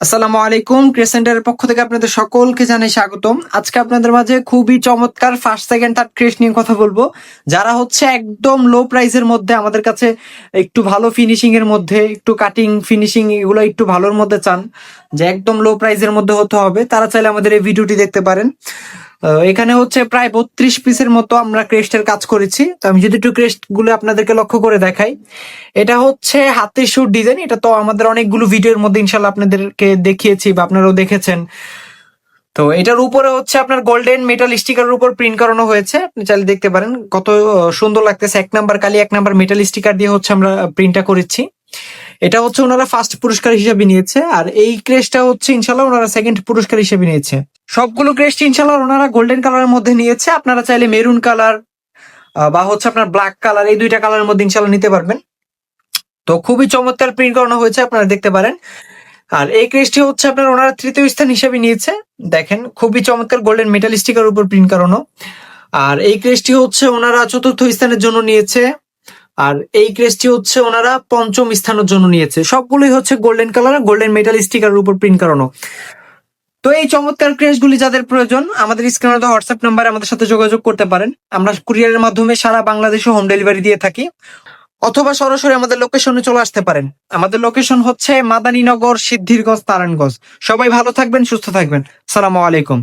আসসালামু আলাইকুম ক্রেসেন্টারের পক্ষ থেকে আপনাদের সকলকে জানাই স্বাগতম। আজকে আপনাদের মাঝে খুবই চমৎকার ফার্স্ট সেকেন্ড থার্ড ক্রেস নিয়ে কথা বলব। যারা হচ্ছে একদম লো প্রাইসের মধ্যে আমাদের কাছে একটু ভালো ফিনিশিং এর মধ্যে, একটু কাটিং ফিনিশিং এগুলো একটু ভালোর মধ্যে চান, যে একদম লো প্রাইসের মধ্যে হতে হবে, তারা চাইলে আমাদের এই ভিডিওটি দেখতে পারেন। এখানে হচ্ছে প্রায় বত্রিশ পিসের মতো আমরা ক্রেস্টের কাজ করেছি। তো আমি যদি একটু ক্রেস্টগুলো আপনাদেরকে লক্ষ্য করে দেখাই। এটা হচ্ছে হাতের সুর ডিজাইন। এটা তো আমাদের অনেকগুলো ভিডিওর মধ্যে ইনশাল্লাহ আপনাদেরকে দেখিয়েছি বা আপনারাও দেখেছেন। তো এটার উপরে হচ্ছে আপনার গোল্ডেন মেটাল স্টিকারের উপর প্রিন্ট করানো হয়েছে। আপনি চাইলে দেখতে পারেন কত সুন্দর লাগতেছে। এক নাম্বার কালি, এক নাম্বার মেটাল স্টিকার দিয়ে হচ্ছে আমরা প্রিন্টটা করেছি। এটা হচ্ছে ওনারা ফার্স্ট পুরস্কার হিসেবে নিয়েছে, আর এই ক্রেসটা হচ্ছে ইনশাল্লাহ ওনারা সেকেন্ড পুরস্কার হিসেবে নিয়েছে। সবগুলো ক্রেস্ট ইনশাল্লাহ ওনারা গোল্ডেন কালারের মধ্যে নিয়েছে, আপনারা চাইলে মেরুন কালার বা হচ্ছে আপনার ব্ল্যাক কালার এই দুইটা কালারের মধ্যে ইনশাল্লাহ নিতে পারবেন। তো খুবই চমৎকার প্রিন্ট করানো হয়েছে, আপনারা দেখতে পারেন। আর এই ক্রেসটি হচ্ছে আপনার ওনারা তৃতীয় স্থান হিসেবে নিয়েছে, দেখেন খুবই চমৎকার গোল্ডেন মেটাল স্টিকার উপর প্রিন্ট করানো। আর এই ক্রেসটি হচ্ছে ওনারা চতুর্থ স্থানের জন্য নিয়েছে আর এই ক্রেসটি হচ্ছে ওনারা পঞ্চম স্থানের জন্য নিয়েছে। সবগুলোই হচ্ছে golden colour golden metal sticker উপর প্রিন্ট করানো। তো এই চমৎকার ক্রেসগুলি যাদের প্রয়োজন, আমাদের স্ক্রিনে দেওয়া হোয়াটসঅ্যাপ নাম্বারে আমাদের সাথে যোগাযোগ করতে পারেন। আমরা কুরিয়ারের মাধ্যমে সারা বাংলাদেশে হোম ডেলিভারি দিয়ে থাকি। অথবা সরাসরি আমাদের লোকেশনে চলে আসতে পারেন। আমাদের লোকেশন হচ্ছে মাদানীনগর সিদ্ধিরগঞ্জ, নারায়ণগঞ্জ। সবাই ভালো থাকবেন, সুস্থ থাকবেন। সালামু আলাইকুম।